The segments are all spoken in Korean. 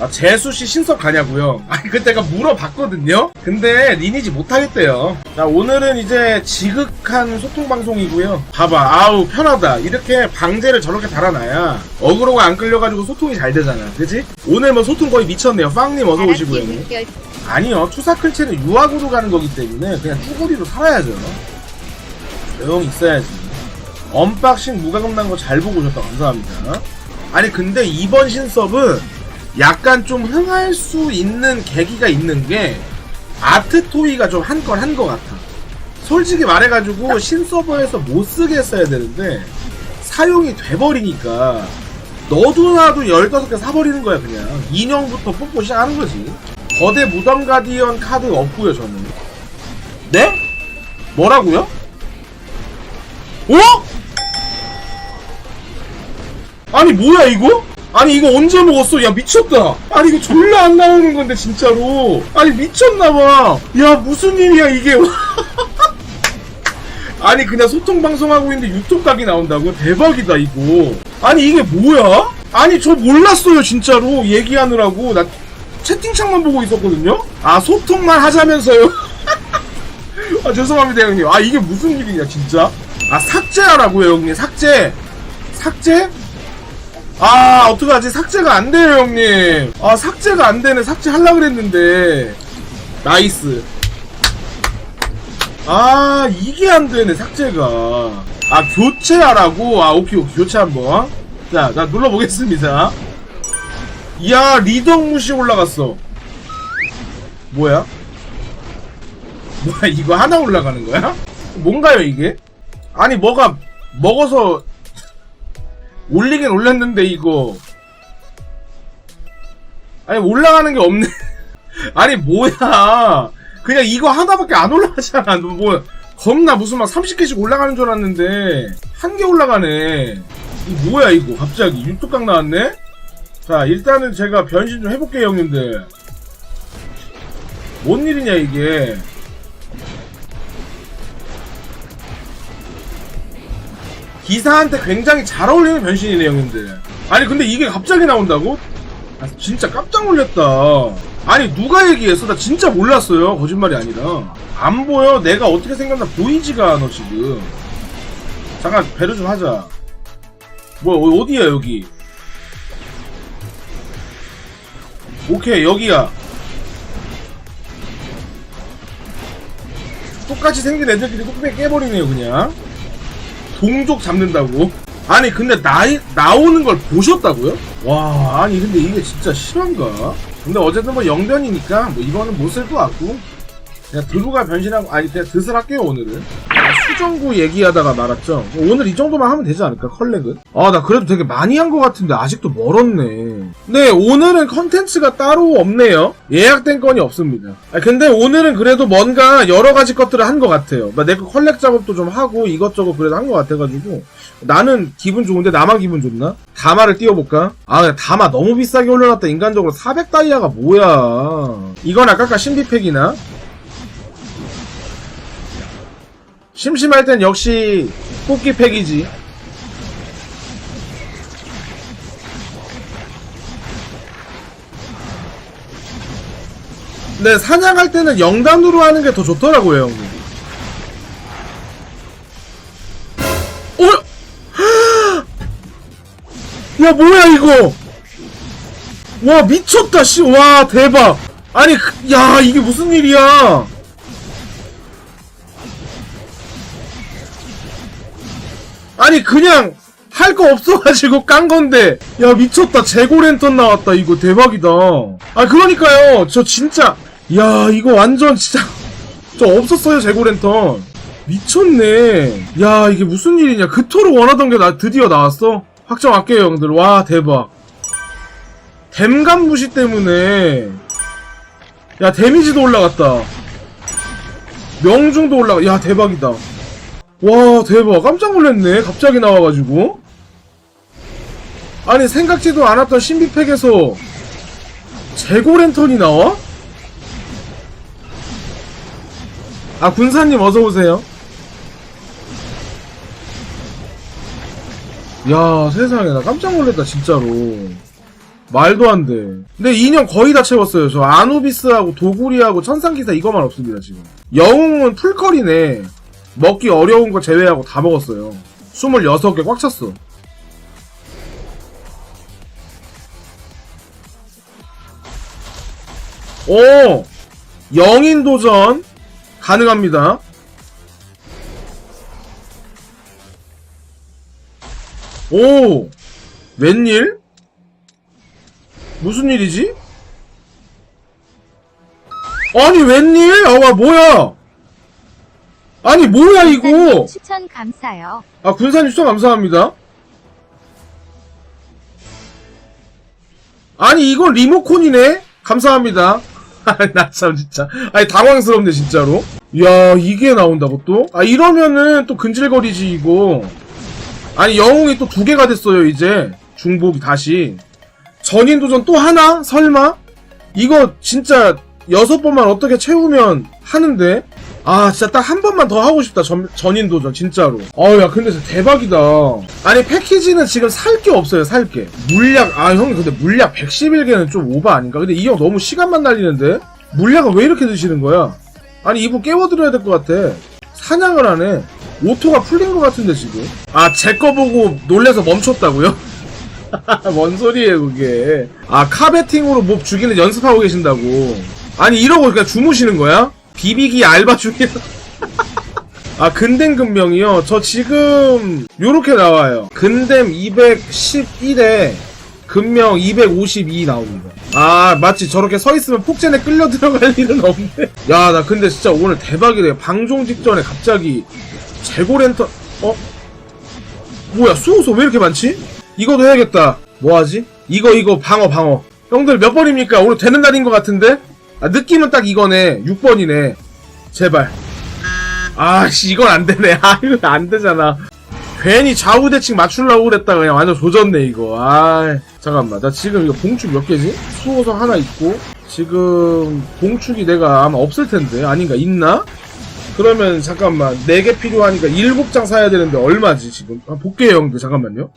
아, 재수 씨 신석 가냐고요? 아니 그때가 물어봤거든요. 근데 리니지 못하겠대요. 자 오늘은 이제 지극한 소통 방송이고요. 봐봐 아우 편하다. 이렇게 방제를 저렇게 달아놔야 어그로가 안 끌려가지고 소통이 잘 되잖아. 그지? 오늘 뭐 소통 거의 미쳤네요. 빵님 어서 오시고요. 아니요 투사클체는 유학으로 가는 거기 때문에 그냥 쭈구리로 살아야죠. 조용히 있어야지. 언박싱 무과금 난거 잘 보고 오셨다 감사합니다. 아니 근데 이번 신섭은 약간 좀 흥할 수 있는 계기가 있는 게 아트 토이가 좀한건한것 같아. 솔직히 말해가지고 신서버에서 못 쓰게 했어야 되는데 사용이 돼버리니까 너도 나도 15개 사버리는 거야 그냥 인형부터 뽑고 시작하는 거지 거대 무덤 가디언 카드 없고요 저는 네? 뭐라고요? 어? 아니 뭐야 이거? 아니 이거 언제 먹었어? 야 미쳤다. 아니 이거 졸라 안 나오는 건데 진짜로. 아니 미쳤나봐. 야 무슨 일이야 이게? 아니 그냥 소통 방송하고 있는데 유튜브 각이 나온다고? 대박이다 이거. 아니 이게 뭐야? 아니 저 몰랐어요 진짜로 얘기하느라고 나 채팅창만 보고 있었거든요. 아 소통만 하자면서요. 아 죄송합니다 형님. 아 이게 무슨 일이냐 진짜? 아 삭제하라고요 형님 삭제. 삭제? 아 어떡하지? 삭제가 안 돼요 형님. 아 삭제가 안 되네. 삭제 하려 그랬는데. 나이스. 아 이게 안 되네 삭제가. 아 교체하라고? 아 오케이 오케이. 교체 한번. 자나 눌러보겠습니다. 이야 리덕 무시 올라갔어. 뭐야? 뭐야 이거 하나 올라가는 거야? 뭔가요 이게? 아니 뭐가 먹어서 올리긴 올렸는데 이거. 아니 올라가는 게 없네. 아니 뭐야. 그냥 이거 하나밖에 안 올라가잖아. 너뭐 겁나 무슨 막 30개씩 올라가는 줄 알았는데. 한 개 올라가네. 이 뭐야 이거? 갑자기 육뚝강 나왔네? 자 일단은 제가 변신 좀 해볼게요 형님들. 뭔 일이냐 이게 기사한테 굉장히 잘 어울리는 변신이네 형님들. 아니 근데 이게 갑자기 나온다고? 아, 진짜 깜짝 놀랐다. 아니 누가 얘기했어? 나 진짜 몰랐어요. 거짓말이 아니라. 안 보여. 내가 어떻게 생겼나? 보이지가 않아 지금. 잠깐 배려 좀 하자. 뭐야 어- 어디야 여기? 오케이 여기야. 똑같이 생긴 애들끼리 뚝배기 깨버리네요 그냥 동족 잡는다고? 아니 근데 나 나오는 걸 보셨다고요? 와 아니 근데 이게 진짜 실화인가? 근데 어쨌든 뭐 영변이니까 뭐 이거는 못 쓸 것 같고 그냥 들고가 변신하고 아니 그냥 드슬 할게요 오늘은 수정구 얘기하다가 말았죠. 오늘 이 정도만 하면 되지 않을까 컬렉은? 아 나 그래도 되게 많이 한 것 같은데 아직도 멀었네. 네 오늘은 컨텐츠가 따로 없네요. 예약된 건이 없습니다. 아, 근데 오늘은 그래도 뭔가 여러 가지 것들을 한 것 같아요. 내거 컬렉 작업도 좀 하고 이것저것 그래도 한 것 같아가지고 나는 기분 좋은데 나만 기분 좋나? 다마를 띄워볼까? 아 다마 너무 비싸게 올려놨다. 인간적으로 400 다이아가 뭐야? 이건 아까 신비팩이나 심심할 땐 역시 뽑기 팩이지. 근데 사냥할 때는 영단으로 하는 게 더 좋더라고요, 형님. 어? 야, 뭐야, 이거! 와, 미쳤다, 씨. 와, 대박. 아니, 그- 야, 이게 무슨 일이야. 아니 그냥 할 거 없어가지고 깐 건데. 야 미쳤다. 재고 랜턴 나왔다. 이거 대박이다. 아 그러니까요. 저 진짜 야 이거 완전 진짜. 저 없었어요 재고 랜턴. 미쳤네. 야 이게 무슨 일이냐. 그토록 원하던 게 나 드디어 나왔어? 확정할게요 형들. 와 대박. 댐감 무시 때문에. 야 데미지도 올라갔다. 명중도 올라가 야 대박이다 와 대박 깜짝 놀랐네 갑자기 나와가지고 아니 생각지도 않았던 신비팩에서 재고 랜턴이 나와? 아 군사님 어서오세요 야 세상에 나 깜짝 놀랐다 진짜로 말도 안 돼. 근데 인형 거의 다 채웠어요. 저 아누비스하고 도구리하고 천상기사 이거만 없습니다, 지금. 영웅은 풀컬이네. 먹기 어려운 거 제외하고 다 먹었어요. 26개 꽉 찼어. 오! 영인 도전 가능합니다. 오! 웬일? 무슨 일이지? 아니 웬일? 아 와, 뭐야? 아니 뭐야 이거? 추천 감사요. 아 군사님 추천 감사합니다. 아니 이건 리모콘이네? 감사합니다. 나 참 진짜. 아니 당황스럽네 진짜로. 야 이게 나온다고 또? 아 이러면은 또 근질거리지 이거. 아니 영웅이 또 두 개가 됐어요 이제 중복이 다시. 전인도전 또 하나? 설마? 이거 진짜 여섯 번만 어떻게 채우면 하는데? 아 진짜 딱 한 번만 더 하고 싶다 전, 전인 도전 진짜로. 아야 근데 진짜 대박이다. 아니 패키지는 지금 살 게 없어요 살 게. 물약 아 형 근데 물약 111개는 좀 오바 아닌가? 근데 이 형 너무 시간만 날리는데? 물약은 왜 이렇게 드시는 거야? 아니 이분 깨워드려야 될 것 같아. 사냥을 하네. 오토가 풀린 것 같은데 지금. 아 제 거 보고 놀래서 멈췄다고요? 뭔 소리예요 그게. 아 카베팅으로 몹 죽이는 연습하고 계신다고. 아니 이러고 그냥 주무시는 거야? 비비기 알바 중이라 아 근댐 금명이요 저 지금 요렇게 나와요 근댐 211에 금명 252 나옵니다 아 맞지 저렇게 서있으면 폭젠에 끌려 들어갈 일은 없네 야 나 근데 진짜 오늘 대박이래 방송 직전에 갑자기 재고랜턴 어? 뭐야 수호소 왜 이렇게 많지? 이거도 해야겠다 뭐하지? 이거 이거 방어 방어 형들 몇 번입니까? 오늘 되는 날인 것 같은데? 아 느낌은 딱 이거네. 6번이네. 제발. 아씨 이건 안 되네. 아 이거 안 되잖아. 괜히 좌우 대칭 맞추려고 그랬다. 그냥 완전 조졌네 이거. 아 잠깐만. 나 지금 이거 봉축 몇 개지? 수호성 하나 있고 지금 봉축이 내가 아마 없을 텐데. 아닌가? 있나? 그러면 잠깐만. 4개 필요하니까 7장 사야 되는데 얼마지 지금? 아, 볼게요 형들. 잠깐만요.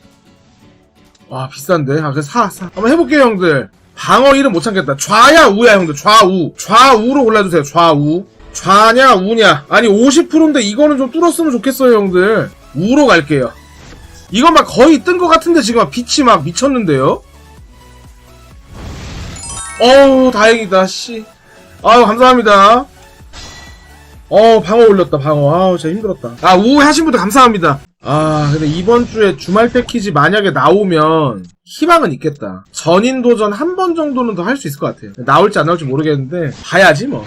와 비싼데? 아 그래 사 사. 한번 해볼게요 형들 방어 이름 못 참겠다. 좌야 우야 형들. 좌우. 좌우로 골라주세요. 좌우. 좌냐 우냐. 아니 50%인데 이거는 좀 뚫었으면 좋겠어요 형들. 우로 갈게요. 이건 막 거의 뜬 것 같은데 지금 막 빛이 막 미쳤는데요? 어우 다행이다 씨. 아유 감사합니다. 어 방어 올렸다 방어. 아우 진짜 힘들었다. 아 우회 하신 분들 감사합니다 아 근데 이번 주에 주말 패키지 만약에 나오면 희망은 있겠다. 전인 도전 한 번 정도는 더 할 수 있을 것 같아요. 나올지 안 나올지 모르겠는데 봐야지 뭐